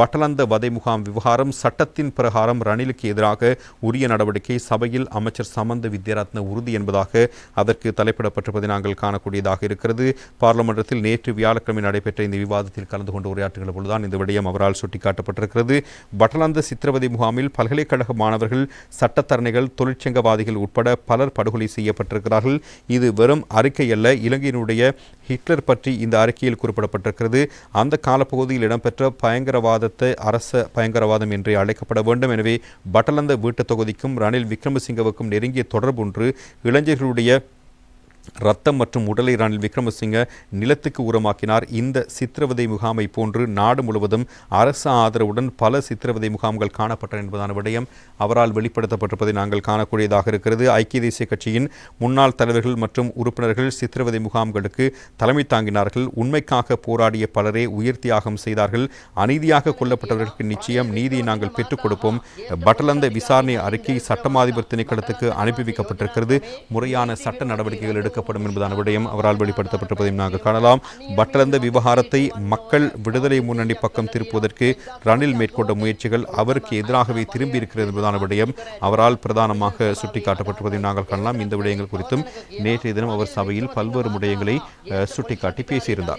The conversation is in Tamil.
பட்டலந்த வதை முகாம் விவகாரம் சட்டத்தின் பிரகாரம் ரணிலுக்கு எதிராக உரிய நடவடிக்கை சபையில் அமைச்சர் சமந்த வித்யாரத்ன உறுதி என்பதாக அதற்கு தலைப்பிடப்பட்டிருப்பதை நாங்கள் காணக்கூடியதாக இருக்கிறது. பாராளுமன்றத்தில் நேற்று வியாழக்கிழமை நடைபெற்ற இந்த விவாதத்தில் கலந்து கொண்டு உரையாற்றுகிற பொழுதுதான் இந்த விடயம் அவரால் சுட்டிக்காட்டப்பட்டிருக்கிறது. பட்டலந்த சித்திரவதை முகாமில் பல்கலைக்கழக மாணவர்கள் சட்டத்தரணிகள் தொழிற்சங்கவாதிகள் உட்பட பலர் படுகொலை செய்யப்பட்டிருக்கிறார்கள். இது வெறும் அறிக்கை அல்ல இலங்கையினுடைய ஹிட்லர் பற்றி இந்த அறிக்கையில் குறிப்பிடப்பட்டிருக்கிறது. அந்த காலப்பகுதியில் இடம்பெற்ற பயங்கரவாத பயங்கரவாதத்தை அரச பயங்கரவாதம் என்றே அழைக்கப்பட வேண்டும். எனவே பட்டலந்த வீட்டுத் தொகுதிக்கும் ரணில் விக்ரமசிங்கவுக்கும் நெருங்கிய தொடர்பு ஒன்று இளைஞர்களுடைய ரத்தம் மற்றும் உடலை ரணில் விக்ரமசிங்க நிலத்துக்கு உரமாக்கினார். இந்த சித்திரவதை முகாமை போன்று நாடு முழுவதும் அரசு ஆதரவுடன் பல சித்திரவதை முகாம்கள் காணப்பட்டன என்பதான விடயம் அவரால் வெளிப்படுத்தப்பட்டிருப்பதை நாங்கள் காணக்கூடியதாக இருக்கிறது. ஐக்கிய தேசிய கட்சியின் முன்னாள் தலைவர்கள் மற்றும் உறுப்பினர்கள் சித்திரவதை முகாம்களுக்கு தலைமை தாங்கினார்கள். உண்மைக்காக போராடிய பலரே உயிர் தியாகம் செய்தார்கள். அநீதியாக கொல்லப்பட்டவர்களுக்கு நிச்சயம் நீதியை நாங்கள் பெற்றுக் கொடுப்போம். பட்டலந்த விசாரணை அறிக்கை சட்டமாதிபர் திணைக்களத்துக்கு அனுப்பி வைக்கப்பட்டிருக்கிறது. முறையான சட்ட நடவடிக்கைகள் எடுக்கப்படும் என்பதான விடயம் அவரால் வெளிப்படுத்தப்பட்டிருப்பதையும் நாங்கள் காணலாம். பட்டலந்த விவகாரத்தை மக்கள் விடுதலை முன்னணி பக்கம் திருப்புவதற்கு ரணில் மேற்கொண்ட முயற்சிகள் அவருக்கு எதிராகவே திரும்பி இருக்கிறது என்பதான விடயம் அவரால் பிரதானமாக சுட்டிக்காட்டப்பட்டிருப்பதையும் நாங்கள் காணலாம். இந்த விடயங்கள் குறித்தும் நேற்றைய தினம் அவர் சபையில் பல்வேறு விடயங்களை சுட்டிக்காட்டி பேசியிருந்தார்.